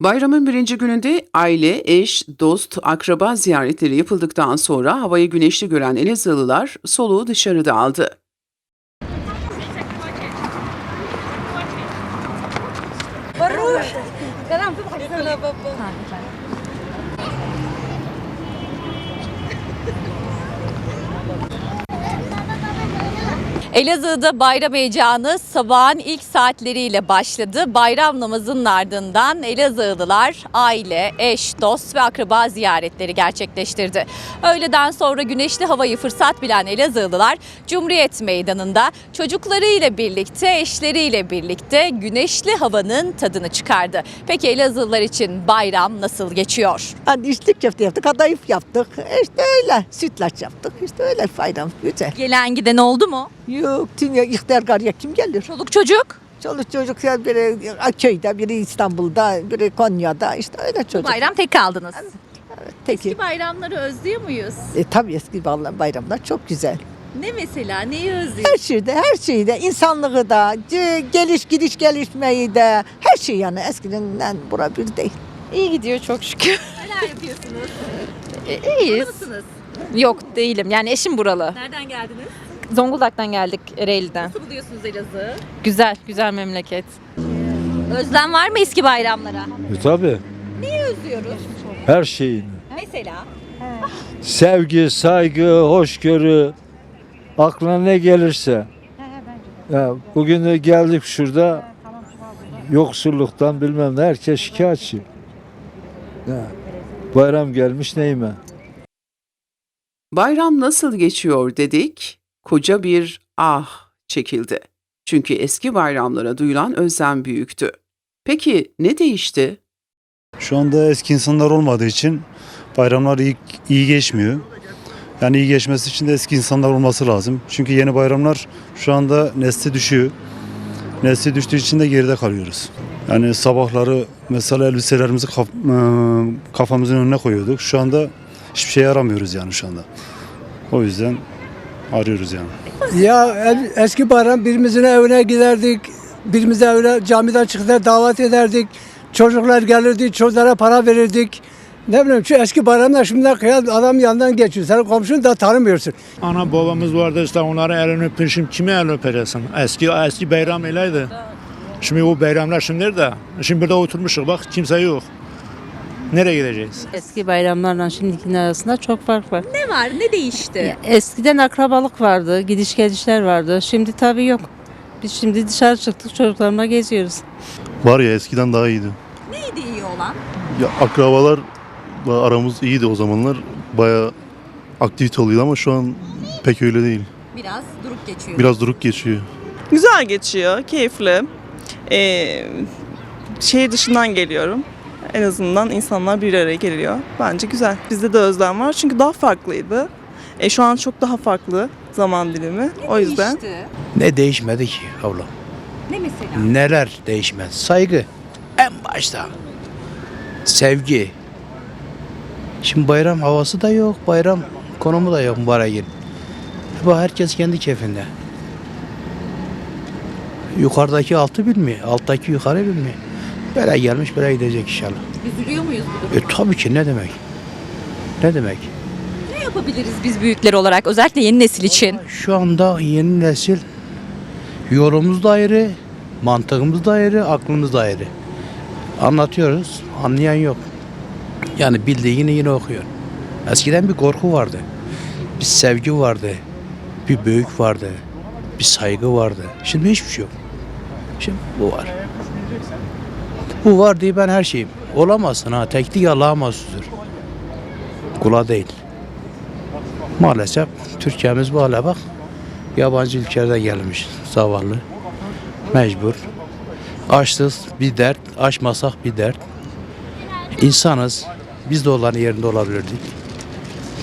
Bayramın birinci gününde aile, eş, dost, akraba ziyaretleri yapıldıktan sonra havayı güneşli gören Elazığlılar soluğu dışarıda aldı. Barış! Elazığ'da bayram heyecanı sabahın ilk saatleriyle başladı. Bayram namazının ardından Elazığlılar aile, eş, dost ve akraba ziyaretleri gerçekleştirdi. Öğleden sonra güneşli havayı fırsat bilen Elazığlılar Cumhuriyet Meydanı'nda çocuklarıyla birlikte, eşleriyle birlikte güneşli havanın tadını çıkardı. Peki Elazığlılar için bayram nasıl geçiyor? Hadi içlik köfte yaptık, kadayıf yaptık. İşte öyle. Sütlaç yaptık. İşte öyle bayram. Güzel. Gelen giden oldu mu? Yok, dünya ihtiyar garıya kim gelir? Çoluk çocuk? Çoluk çocuk ya biri köyde, biri İstanbul'da, biri Konya'da. işte öyle çocuk. Bayram tek kaldınız. Peki. Eski bayramları özlüyor muyuz? E, tabii eski bayram- bayramlar çok güzel. Ne mesela? Neyi özlüyoruz? Her şeyde, her şeyde. insanlığı da, geliş gidiş gelişmeyi de. Her şey yani eskiden bura bir değil. İyi gidiyor çok şükür. Neler yapıyorsunuz? İyiyiz. Mısınız? Yok değilim. Yani eşim buralı. Nereden geldiniz? Zonguldak'tan geldik Ereğli'den. Nasıl buluyorsunuz Elazığ'ı? Güzel, güzel memleket. Özlem var mı eski bayramlara? E tabi Özlüyoruz. her şeyin. Mesela? Sevgi, saygı, hoşgörü, aklına ne gelirse. Ya, bugün de geldik şurada yoksulluktan bilmem ne herkes şikayetçi. Ya, bayram gelmiş neyime. Bayram nasıl geçiyor dedik, koca bir ah çekildi. Çünkü eski bayramlara duyulan özlem büyüktü. Peki ne değişti? Şu anda eski insanlar olmadığı için bayramlar iyi, iyi geçmiyor. Yani iyi geçmesi için de eski insanlar olması lazım. Çünkü yeni bayramlar şu anda nesli düşüyor. Nesli düştüğü için de geride kalıyoruz. Yani sabahları mesela elbiselerimizi kaf- ıı, kafamızın önüne koyuyorduk. Şu anda hiçbir şey yaramıyoruz yani şu anda. O yüzden arıyoruz yani. Ya eski bayram birimizin evine giderdik. Birimize evine camiden çıktılar davet ederdik. Çocuklar gelirdi, çocuklara para verirdik. Ne bileyim şu eski bayramlar şimdi kıyas adam yandan geçiyor. Sen komşunu da tanımıyorsun. Ana babamız vardı işte onların elini öpün. Şimdi kimi el öpereceksin? Eski eski bayram öyleydi. Şimdi o bayramlar şimdi nerede? Şimdi burada oturmuşuz bak kimse yok. Nereye gideceğiz? Eski bayramlarla şimdikinin arasında çok fark var. Ne var? Ne değişti? Eskiden akrabalık vardı, gidiş gelişler vardı. Şimdi tabii yok. Biz şimdi dışarı çıktık çocuklarımla geziyoruz. Var ya eskiden daha iyiydi. Neydi iyi olan? Ya akrabalar aramız iyiydi o zamanlar. Bayağı aktivite oluyordu ama şu an pek öyle değil. Biraz durup geçiyor. Biraz duruk geçiyor. Güzel geçiyor, keyifli. Ee, şehir dışından geliyorum. En azından insanlar bir araya geliyor. Bence güzel. Bizde de özlem var çünkü daha farklıydı. E, şu an çok daha farklı zaman dilimi. o yüzden. Değişti. Ne değişmedi ki abla? Ne mesela? Neler değişmedi? Saygı en başta. Sevgi. Şimdi bayram havası da yok, bayram konumu da yok mübarek yıl. Bu herkes kendi keyfinde. Yukarıdaki altı bilmiyor, alttaki yukarı bilmiyor. Böyle gelmiş böyle gidecek inşallah. Üzülüyor muyuz bu duruma? E tabii ki ne demek? Ne demek? Ne yapabiliriz biz büyükler olarak özellikle yeni nesil için? Şu anda yeni nesil yolumuz da ayrı, mantığımız da ayrı, aklımız da ayrı. Anlatıyoruz, anlayan yok. Yani bildiğini yine okuyor. Eskiden bir korku vardı. Bir sevgi vardı. Bir büyük vardı. Bir saygı vardı. Şimdi hiçbir şey yok. Şimdi bu var. Bu var diye ben her şeyim. Olamazsın ha. Teknik Allah'a mahsustur. Kula değil. Maalesef Türkiye'miz bu hale bak. Yabancı ülkelerden gelmiş zavallı. Mecbur. Açsız bir dert, açmasak bir dert. İnsanız. Biz de onların yerinde olabilirdik.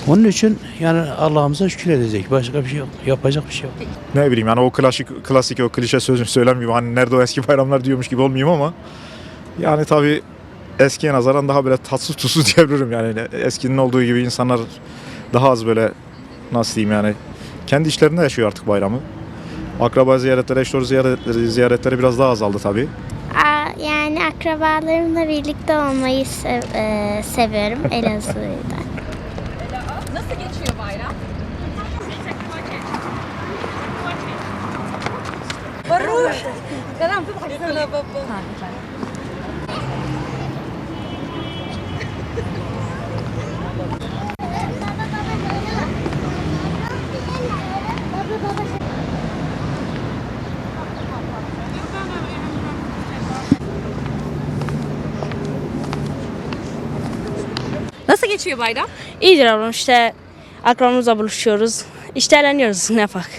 Onun için yani Allah'ımıza şükür edecek. Başka bir şey yok. Yapacak bir şey yok. Ne bileyim yani o klasik klasik o klişe sözünü söylemeyeyim. Hani nerede o eski bayramlar diyormuş gibi olmayayım ama yani tabii eskiye nazaran daha böyle tatsız tuzsuz diyebilirim yani. Eskinin olduğu gibi insanlar daha az böyle nasıl diyeyim yani kendi işlerinde yaşıyor artık bayramı. Akraba ziyaretleri, eş ziyaretleri, ziyaretleri biraz daha azaldı tabii. Yani akrabalarımla birlikte olmayı sev, e, seviyorum Elazığ'da. Nasıl geçiyor bayram? Baruş! Karam, Nasıl geçiyor bayram? İyidir ablam işte akrabamızla buluşuyoruz. İşte eğleniyoruz ne yapak.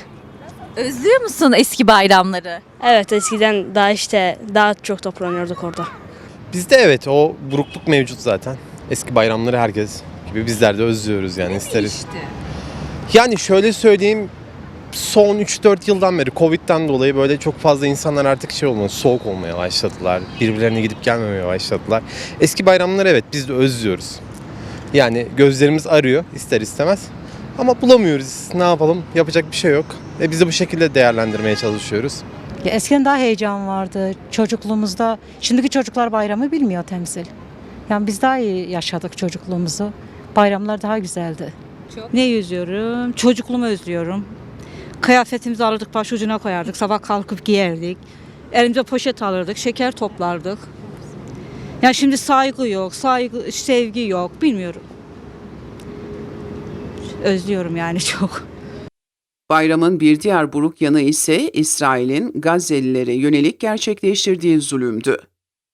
Özlüyor musun eski bayramları? Evet eskiden daha işte daha çok toplanıyorduk orada. Bizde evet o burukluk mevcut zaten. Eski bayramları herkes gibi bizler de özlüyoruz yani isteriz. Yani şöyle söyleyeyim son 3-4 yıldan beri Covid'den dolayı böyle çok fazla insanlar artık şey olmaya, soğuk olmaya başladılar. Birbirlerine gidip gelmemeye başladılar. Eski bayramları evet biz de özlüyoruz. Yani gözlerimiz arıyor ister istemez. Ama bulamıyoruz. Ne yapalım? Yapacak bir şey yok. E biz de bu şekilde değerlendirmeye çalışıyoruz. Ya eskiden daha heyecan vardı çocukluğumuzda. Şimdiki çocuklar bayramı bilmiyor temsil. Yani biz daha iyi yaşadık çocukluğumuzu. Bayramlar daha güzeldi. Çok. Ne yüzüyorum? Çocukluğumu özlüyorum. Kıyafetimizi alırdık başucuna koyardık. Sabah kalkıp giyerdik. Elimize poşet alırdık. Şeker toplardık. Yani şimdi saygı yok, saygı, sevgi yok. Bilmiyorum. Özlüyorum yani çok. Bayramın bir diğer buruk yanı ise İsrail'in Gazze'lilere yönelik gerçekleştirdiği zulümdü.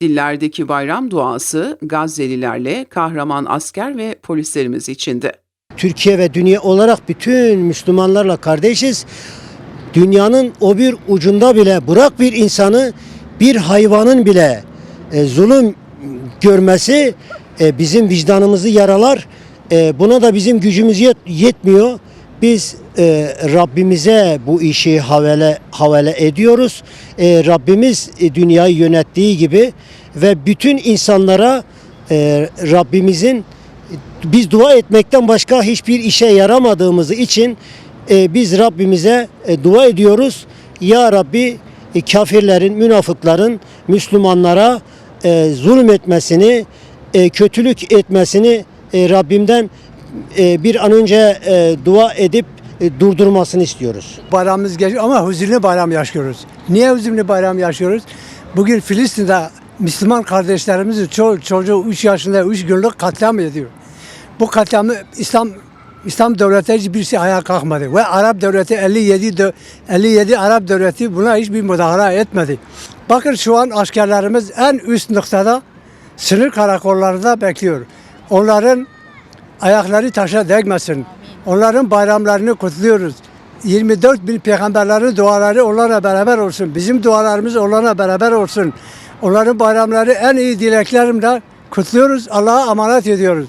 Dillerdeki bayram duası Gazze'lilerle kahraman asker ve polislerimiz içindi. Türkiye ve dünya olarak bütün Müslümanlarla kardeşiz. Dünyanın o bir ucunda bile bırak bir insanı bir hayvanın bile e, zulüm görmesi e, bizim vicdanımızı yaralar. E, buna da bizim gücümüz yet- yetmiyor. Biz e, Rabbimize bu işi havale havale ediyoruz. E, Rabbimiz e, dünyayı yönettiği gibi ve bütün insanlara e, Rabbimizin biz dua etmekten başka hiçbir işe yaramadığımız için e, biz Rabbimize e, dua ediyoruz. Ya Rabbi e, kafirlerin, münafıkların Müslümanlara e, zulmetmesini, e, kötülük etmesini e, Rabbimden e, bir an önce e, dua edip e, durdurmasını istiyoruz. Bayramımız geçiyor ama huzurlu bayram yaşıyoruz. Niye huzurlu bayram yaşıyoruz? Bugün Filistin'de Müslüman kardeşlerimizin ço- çocuğu 3 yaşında 3 günlük katliam ediyor. Bu katliamı İslam İslam devleti hiçbirisi ayağa kalkmadı ve Arap devleti 57 dö- 57 Arap devleti buna hiçbir müdahale etmedi. Bakın şu an askerlerimiz en üst noktada sınır karakollarında bekliyor. Onların ayakları taşa değmesin. Onların bayramlarını kutluyoruz. 24 bin peygamberlerin duaları onlarla beraber olsun. Bizim dualarımız onlarla beraber olsun. Onların bayramları en iyi dileklerimle kutluyoruz. Allah'a emanet ediyoruz.